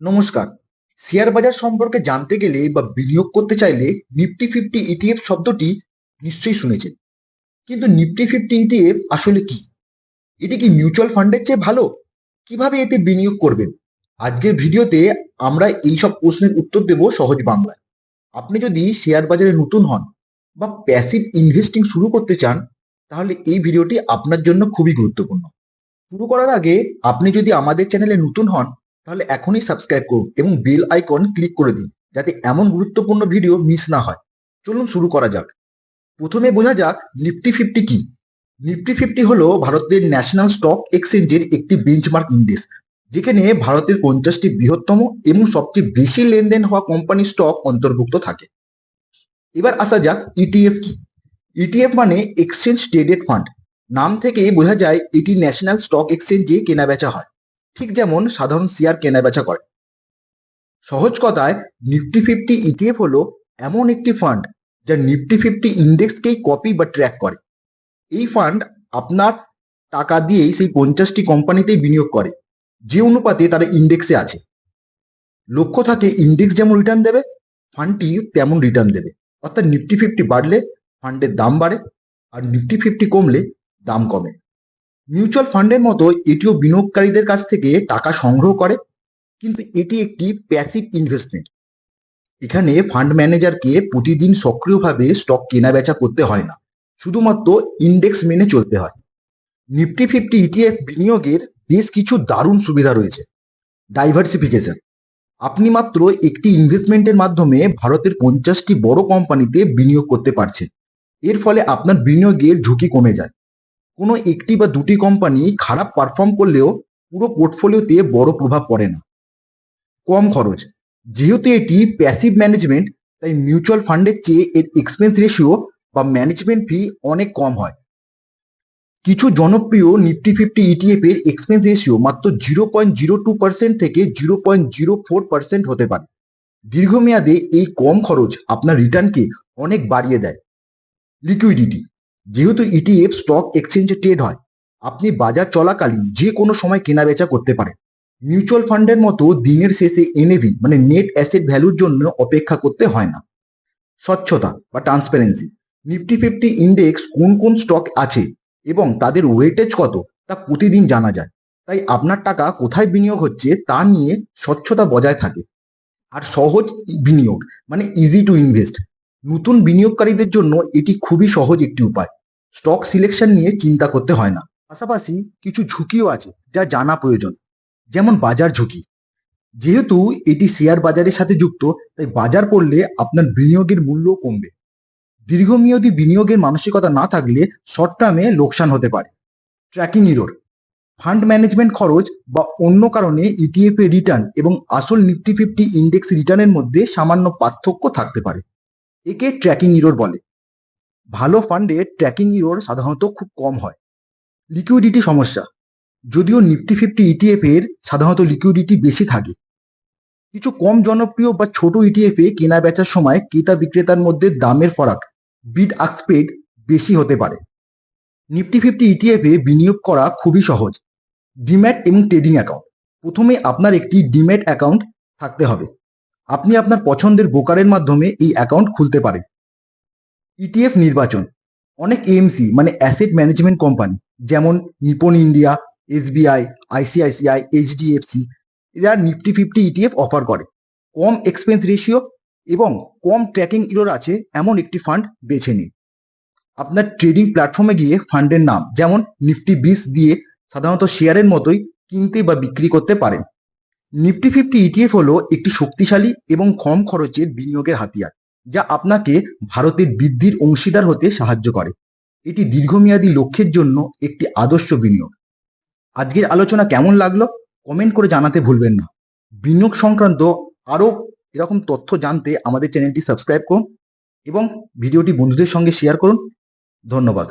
নমস্কার। শেয়ার বাজার সম্পর্কে জানতে গেলে বা বিনিয়োগ করতে চাইলে নিফটি ফিফটি ইটিএফ শব্দটি নিশ্চয়ই শুনেছেন। কিন্তু নিফটি ফিফটি ইটিএফ আসলে কি? এটি কি মিউচুয়াল ফান্ডের চেয়ে ভালো? কীভাবে এতে বিনিয়োগ করবেন? আজকের ভিডিওতে আমরা এই সব প্রশ্নের উত্তর দেব সহজ বাংলায়। আপনি যদি শেয়ার বাজারে নতুন হন বা প্যাসিভ ইনভেস্টিং শুরু করতে চান, তাহলে এই ভিডিওটি আপনার জন্য খুবই গুরুত্বপূর্ণ। শুরু করার আগে আপনি যদি আমাদের চ্যানেলে নতুন হন তাহলে এখনই সাবস্ক্রাইব করুন এবং বেল আইকন ক্লিক করে দিন যাতে এমন গুরুত্বপূর্ণ ভিডিও মিস না হয়। চলুন শুরু করা যাক। প্রথমে বোঝা যাক নিফটি ফিফটি কি? নিফটি ফিফটি হলো ভারতের ন্যাশনাল স্টক এক্সচেঞ্জের একটি বেঞ্চমার্ক ইন্ডেক্স যেখানে ভারতের পঞ্চাশটি বৃহত্তম এবং সবচেয়ে বেশি লেনদেন হওয়া কোম্পানির স্টক অন্তর্ভুক্ত থাকে। এবার আসা যাক ইটিএফ কি? ইটিএফ মানে এক্সচেঞ্জ ট্রেডেড ফান্ড নাম থেকে বোঝা যায় এটি ন্যাশনাল স্টক এক্সচেঞ্জে কেনাবেচা হয়। ঠিক যেমন সাধারণ শেয়ার কেনাবেচা করে। সহজ কথায় নিফটি ফিফটি ইটিএফ হলো এমন একটি ফান্ড যা নিফটি ফিফটি ইন্ডেক্সকেই কপি বা ট্র্যাক করে। এই ফান্ড আপনার টাকা দিয়েই সেই পঞ্চাশটি কোম্পানিতেই বিনিয়োগ করে, যে অনুপাতে তারা ইন্ডেক্সে আছে। লক্ষ্য থাকে ইন্ডেক্স যেমন রিটার্ন দেবে ফান্ডটি তেমন রিটার্ন দেবে। অর্থাৎ নিফটি ফিফটি বাড়লে ফান্ডের দাম বাড়ে, আর নিফটি ফিফটি কমলে দাম কমে। মিউচুয়াল ফান্ডের মতো এটিও বিনিয়োগকারীদের কাছ থেকে টাকা সংগ্রহ করে, কিন্তু এটি একটি প্যাসিভ ইনভেস্টমেন্ট এখানে ফান্ড ম্যানেজারকে প্রতিদিন সক্রিয়ভাবে স্টক কেনা বেচা করতে হয় না, শুধুমাত্র ইন্ডেক্স মেনে চলতে হয়। নিফটি ফিফটি ইটিএফ বিনিয়োগের বেশ কিছু দারুণ সুবিধা রয়েছে। ডাইভার্সিফিকেশন আপনি মাত্র একটি ইনভেস্টমেন্টের মাধ্যমে ভারতের পঞ্চাশটি বড় কোম্পানিতে বিনিয়োগ করতে পারছেন। এর ফলে আপনার বিনিয়োগের ঝুঁকি কমে যায়। কোনো একটি বা দুটি কোম্পানি খারাপ পারফর্ম করলেও পুরো পোর্টফোলিওতে বড় প্রভাব পড়ে না। কম খরচ। যেহেতু এটি প্যাসিভ ম্যানেজমেন্ট তাই মিউচুয়াল ফান্ডের চেয়ে এর এক্সপেন্স রেশিও বা ম্যানেজমেন্ট ফি অনেক কম হয়। কিছু জনপ্রিয় নিফটি ফিফটি ইটিএফ এর এক্সপেন্স রেশিও মাত্র zero point zero two percent থেকে zero point zero four percent হতে পারে। দীর্ঘমেয়াদে এই কম খরচ আপনার রিটার্নকে অনেক বাড়িয়ে দেয়। লিকুইডিটি যেহেতু ইটিএফ স্টক এক্সচেঞ্জে ট্রেড হয়, আপনি বাজার চলাকালীন যে কোনো সময় কেনাবেচা করতে পারেন। মিউচুয়াল ফান্ডের মতো দিনের শেষে এনএভি মানে নেট অ্যাসেট ভ্যালুর জন্য অপেক্ষা করতে হয় না। স্বচ্ছতা বা ট্রান্সপারেন্সি নিফটি ফিফটি ইন্ডেক্স কোন কোন স্টক আছে এবং তাদের ওয়েটেজ কত, তা প্রতিদিন জানা যায়। তাই আপনার টাকা কোথায় বিনিয়োগ হচ্ছে, তা নিয়ে স্বচ্ছতা বজায় থাকে। আর সহজ বিনিয়োগ মানে ইজি টু ইনভেস্ট নতুন বিনিয়োগকারীদের জন্য এটি খুবই সহজ একটি উপায়। স্টক সিলেকশন নিয়ে চিন্তা করতে হয় না। পাশাপাশি কিছু ঝুঁকিও আছে যা জানা প্রয়োজন, যেমন বাজার ঝুঁকি। যেহেতু এটি শেয়ার বাজারের সাথে যুক্ত, তাই বাজার পড়লে আপনার বিনিয়োগের মূল্যও কমবে। দীর্ঘমেয়াদী বিনিয়োগের মানসিকতা না থাকলে শর্ট টার্মে লোকসান হতে পারে। ট্র্যাকিং ইরোর, ফান্ড ম্যানেজমেন্ট খরচ বা অন্য কারণে ইটিএফ এর রিটার্ন এবং আসল নিফটি ফিফটি ইন্ডেক্স রিটার্নের মধ্যে সামান্য পার্থক্য থাকতে পারে। একে ট্র্যাকিং ইরোর বলে। ভালো ফান্ডে ট্র্যাকিং ইরোর সাধারণত খুব কম হয়। লিকুইডিটি সমস্যা। যদিও নিফটি ফিফটি ইটিএফ এর সাধারণত লিকুইডিটি বেশি থাকে। কিছু কম জনপ্রিয় বা ছোট ইটিএফ এ কেনা বেচার সময় ক্রেতা বিক্রেতার মধ্যে দামের ফরাক বিড আক্সপেড বেশি হতে পারে। নিফটি ফিফটি ইটিএফ এ বিনিয়োগ করা খুবই সহজ। ডিম্যাট এবং ট্রেডিং অ্যাকাউন্ট প্রথমে আপনার একটি ডিম্যাট অ্যাকাউন্ট থাকতে হবে। আপনি আপনার পছন্দের ব্রোকারের মাধ্যমে এই অ্যাকাউন্ট খুলতে পারেন। ইটিএফ নির্বাচন। অনেক এএমসি মানে অ্যাসেট ম্যানেজমেন্ট কোম্পানি যেমন Nippon India SBI ICICI HDFC এরা নিফটি ফিফটি ইটিএফ অফার করে। কম এক্সপেন্স রেশিও এবং কম ট্র্যাকিং ইরোর আছে, এমন একটি ফান্ড বেছে নিন। আপনার ট্রেডিং প্ল্যাটফর্মে গিয়ে ফান্ডের নাম, যেমন নিফটি বিস দিয়ে সাধারণত শেয়ারের মতোই কিনতে বা বিক্রি করতে পারেন। নিফটি ফিফটি ইটিএফ হলো একটি শক্তিশালী এবং কম খরচের বিনিয়োগের হাতিয়ার, যা আপনাকে ভারতের বৃদ্ধির অংশীদার হতে সাহায্য করে। এটি দীর্ঘমেয়াদী লক্ষ্যের জন্য একটি আদর্শ বিনিয়োগ। আজকের আলোচনা কেমন লাগল? কমেন্ট করে জানাতে ভুলবেন না। বিনিয়োগ সংক্রান্ত আরও এরকম তথ্য জানতে আমাদের চ্যানেলটি সাবস্ক্রাইব করুন এবং ভিডিওটি বন্ধুদের সঙ্গে শেয়ার করুন। ধন্যবাদ।